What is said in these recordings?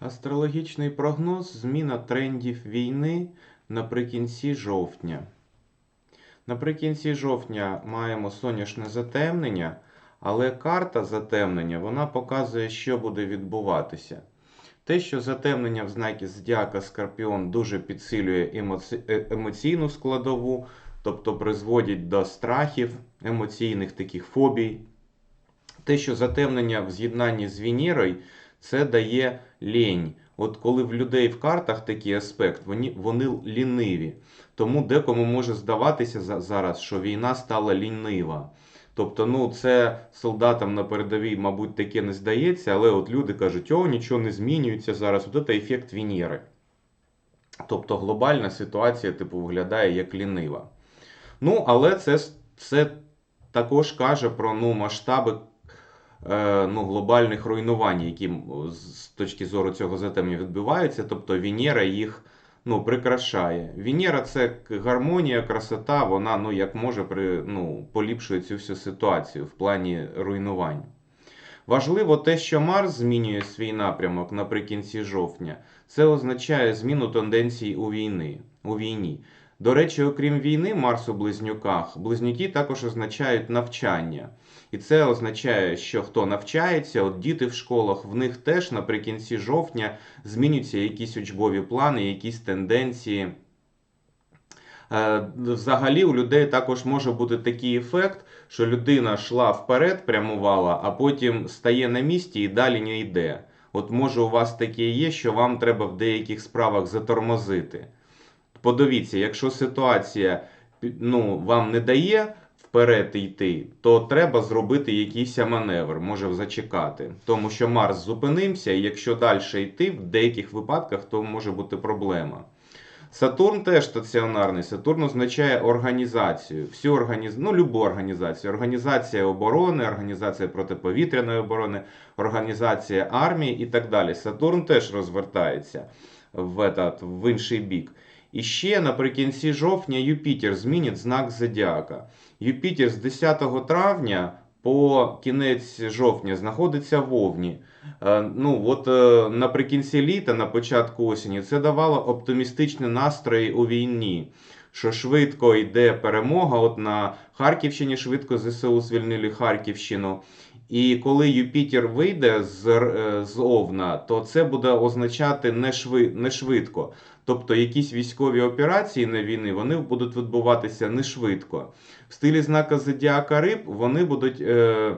Астрологічний прогноз зміна трендів війни наприкінці жовтня. Наприкінці жовтня маємо сонячне затемнення, але карта затемнення вона показує, що буде відбуватися. Те, що затемнення в знакі Зодіака Скорпіон дуже підсилює емоці... е- емоційну складову, тобто призводить до страхів, емоційних таких фобій. Те, що затемнення в з'єднанні з Венерою, це дає лінь. От коли в людей в картах такий аспект, вони, вони ліниві. Тому декому може здаватися за- зараз, що війна стала лінива. Тобто, ну, це солдатам на передовій, мабуть, таке не здається, але от люди кажуть, о, нічого не змінюється зараз. От це ефект Венери. Тобто глобальна ситуація, типу, виглядає як лінива. Ну, але це, це також каже про ну, масштаби ну, глобальних руйнувань, які з точки зору цього затемнення відбуваються. Тобто Венера їх ну, прикрашає. Венера це гармонія, красота, вона ну, як може при, ну, поліпшує цю всю ситуацію в плані руйнувань. Важливо те, що Марс змінює свій напрямок наприкінці жовтня. Це означає зміну тенденцій у війни, у війні. До речі, окрім війни, Марс у близнюках, близнюки також означають навчання. І це означає, що хто навчається, от діти в школах, в них теж наприкінці жовтня змінюються якісь учбові плани, якісь тенденції. Е, Взагалі у людей також може бути такий ефект, що людина йшла вперед, прямувала, а потім стає на місці і далі не йде. От може у вас таке є, що вам треба в деяких справах затормозити. Подивіться, якщо ситуація ну, вам не дає вперед йти, то треба зробити якийсь маневр, може зачекати. Тому що Марс зупинився, і якщо далі йти, в деяких випадках то може бути проблема. Сатурн теж стаціонарний. Сатурн означає організацію. Всю організ... ну, любу організацію. Організація оборони, організація протиповітряної оборони, організація армії і так далі. Сатурн теж розвертається в, этот, в інший бік. І ще наприкінці жовтня Юпітер змінить знак Зодіака. Юпітер з 10 травня по кінець жовтня знаходиться в Овні. Е, Ну, от е, наприкінці літа, на початку осені, це давало оптимістичні настрої у війні. Що швидко йде перемога. От на Харківщині швидко ЗСУ звільнили Харківщину. І коли Юпітер вийде з, е, з Овна, то це буде означати не, шви, не швидко. Тобто якісь військові операції на війни вони будуть відбуватися не швидко. В стилі знака Зодіака Риб вони будуть. Е,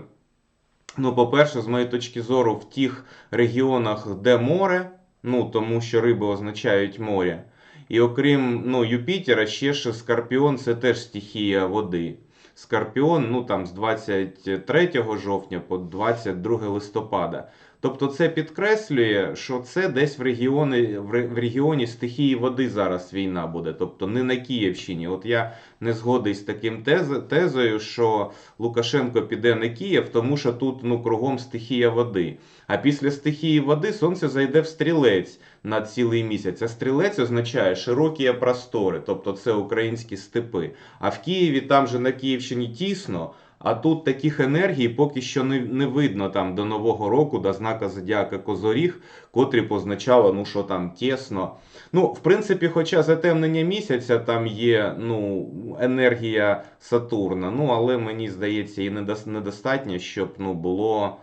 Ну, по-перше, з моєї точки зору, в тих регіонах, де море, ну тому що риби означають море. І окрім ну, Юпітера, ще ж Скорпіон це теж стихія води. Скорпіон ну, там, з 23 жовтня по 22 листопада. Тобто це підкреслює, що це десь в регіоні, в регіоні стихії води зараз війна буде, тобто не на Київщині. От я не згодий з таким тез- тезою, що Лукашенко піде на Київ, тому що тут ну, кругом стихія води. А після стихії води сонце зайде в стрілець на цілий місяць. А стрілець означає широкі простори, тобто це українські степи. А в Києві там же на Київщині тісно. А тут таких енергій поки що не, не видно там до Нового року, до знака Зодіака Козоріг, котрі позначало, ну що там тісно. Ну, в принципі, хоча затемнення місяця там є ну, енергія Сатурна, ну але мені здається, і недостатньо, щоб ну, було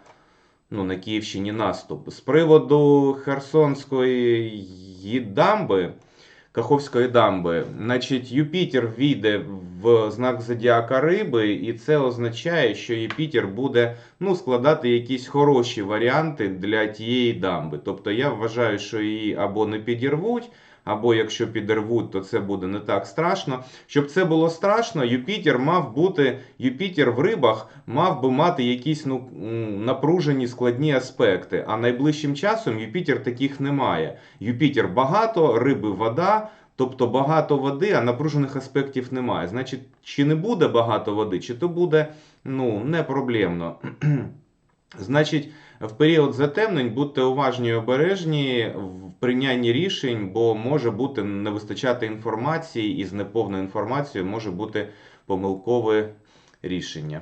ну, на Київщині наступ. З приводу Херсонської дамби. Каховської дамби. Значить, Юпітер війде в знак Зодіака Риби, і це означає, що Юпітер буде ну, складати якісь хороші варіанти для тієї дамби. Тобто я вважаю, що її або не підірвуть, або якщо підірвуть, то це буде не так страшно. Щоб це було страшно, Юпітер мав бути, Юпітер в рибах мав би мати якісь ну, напружені складні аспекти. А найближчим часом Юпітер таких не має. Юпітер багато, риби вода. Тобто багато води, а напружених аспектів немає. Значить, чи не буде багато води, чи то буде ну, не проблемно. Значить, в період затемнень будьте уважні і обережні в прийнянні рішень, бо може бути не вистачати інформації, і з неповною інформацією може бути помилкове рішення.